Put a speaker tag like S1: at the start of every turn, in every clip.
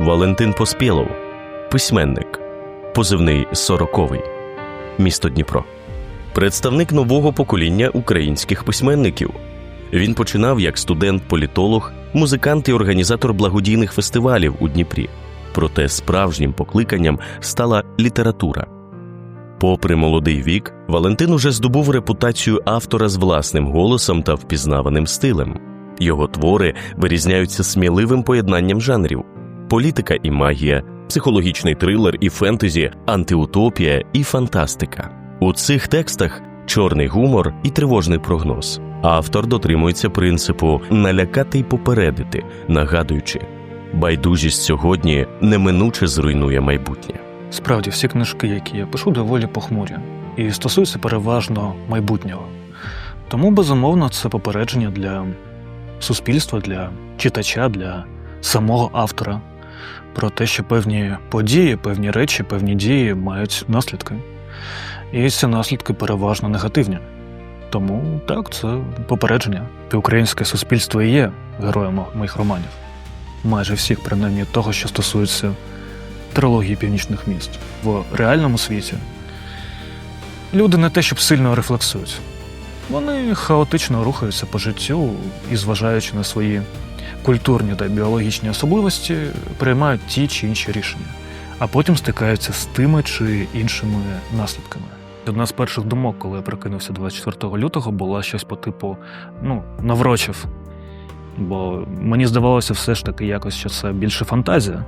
S1: Валентин Поспєлов, письменник, позивний Сороковий, місто Дніпро, представник нового покоління українських письменників. Він починав як студент-політолог, музикант і організатор благодійних фестивалів у Дніпрі. Проте справжнім покликанням стала література. Попри молодий вік, Валентин уже здобув репутацію автора з власним голосом та впізнаваним стилем. Його твори вирізняються сміливим поєднанням жанрів: політика і магія, психологічний трилер і фентезі, антиутопія і фантастика. У цих текстах чорний гумор і тривожний прогноз. Автор дотримується принципу налякати й попередити, нагадуючи, байдужість сьогодні неминуче зруйнує майбутнє.
S2: Справді, всі книжки, які я пишу, доволі похмурі і стосуються переважно майбутнього. Тому, безумовно, це попередження для суспільства, для читача, для самого автора про те, що певні події, певні речі, певні дії мають наслідки. І ці наслідки переважно негативні. Тому так, це попередження. Українське суспільство і є героєм моїх романів. Майже всіх, принаймні, того, що стосується трилогії північних міст. В реальному світі люди не те, щоб сильно рефлексують. Вони хаотично рухаються по життю і, зважаючи на свої культурні та біологічні особливості, приймають ті чи інші рішення, а потім стикаються з тими чи іншими наслідками. Одна з перших думок, коли я прокинувся 24 лютого, була щось по типу ну, наврочив. Бо мені здавалося все ж таки якось, що це більше фантазія,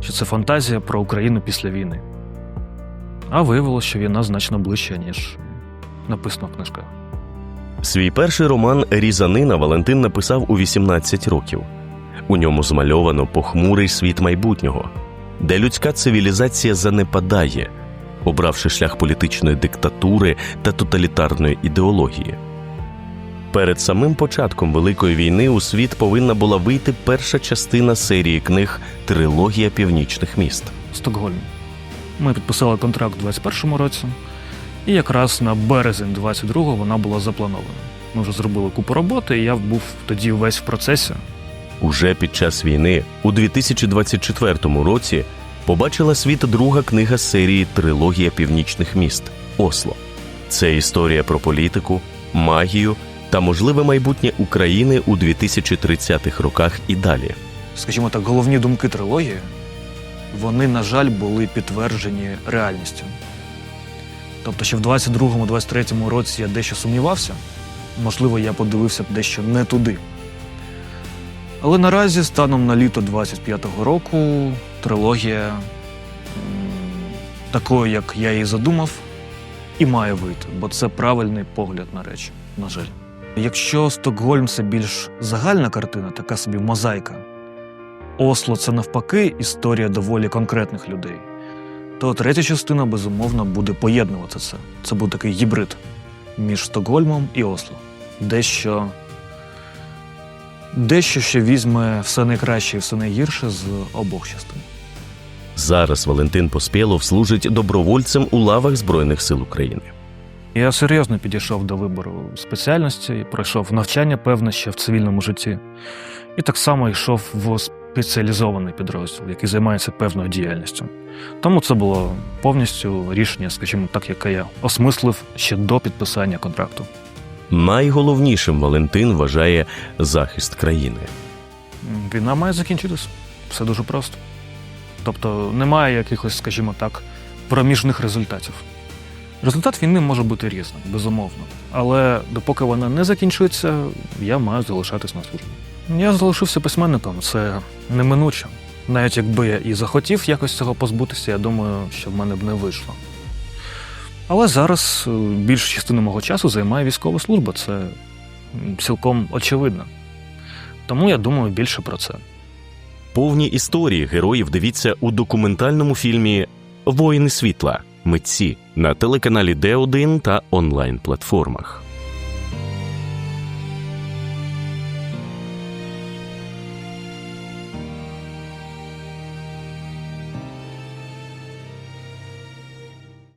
S2: що це фантазія про Україну після війни. А виявилося, що війна значно ближча, ніж написано в книжках.
S1: Свій перший роман Різанина Валентин написав у 18 років. У ньому змальовано похмурий світ майбутнього, де людська цивілізація занепадає, обравши шлях політичної диктатури та тоталітарної ідеології. Перед самим початком Великої війни у світ повинна була вийти перша частина серії книг Трилогія північних міст.
S2: Стокгольм. Ми підписали контракт у 21-му році, і якраз на березень 22-го вона була запланована. Ми вже зробили купу роботи, і я був тоді весь в процесі.
S1: Уже під час війни, у 2024 році, побачила світ друга книга серії Трилогія північних міст Осло. Це історія про політику, магію та можливе майбутнє України у 2030-х роках і далі.
S2: Скажімо так, головні думки трилогії, вони, на жаль, були підтверджені реальністю. Тобто, ще в 22-23 році я дещо сумнівався, можливо, я подивився дещо не туди. Але наразі, станом на літо 25-го року, трилогія такою, як я її задумав, і має вийти, бо це правильний погляд на речі, на жаль. Якщо Стокгольм це більш загальна картина, така собі мозаїка, Осло це навпаки історія доволі конкретних людей, то третя частина, безумовно, буде поєднувати це. Це буде такий гібрид між Стокгольмом і Осло. Дещо, дещо ще візьме все найкраще і все найгірше з обох частин.
S1: Зараз Валентин Поспєлов служить добровольцем у лавах Збройних сил України.
S2: Я серйозно підійшов до вибору спеціальності, пройшов навчання певне ще в цивільному житті, і так само йшов в спеціалізований підрозділ, який займається певною діяльністю. Тому це було повністю рішення, скажімо так, яке я осмислив ще до підписання контракту.
S1: Найголовнішим Валентин вважає захист країни.
S2: Війна має закінчитися. Все дуже просто. Тобто немає якихось, скажімо так, проміжних результатів. Результат війни може бути різним, безумовно. Але допоки вона не закінчується, я маю залишатись на службі. Я залишився письменником, це неминуче. Навіть якби я і захотів якось цього позбутися, я думаю, що в мене б не вийшло. Але зараз е, більшу частину мого часу займає військова служба, це цілком очевидно. Тому я думаю більше про це.
S1: Повні історії героїв дивіться у документальному фільмі Воїни світла митці на телеканалі Д1 та онлайн платформах.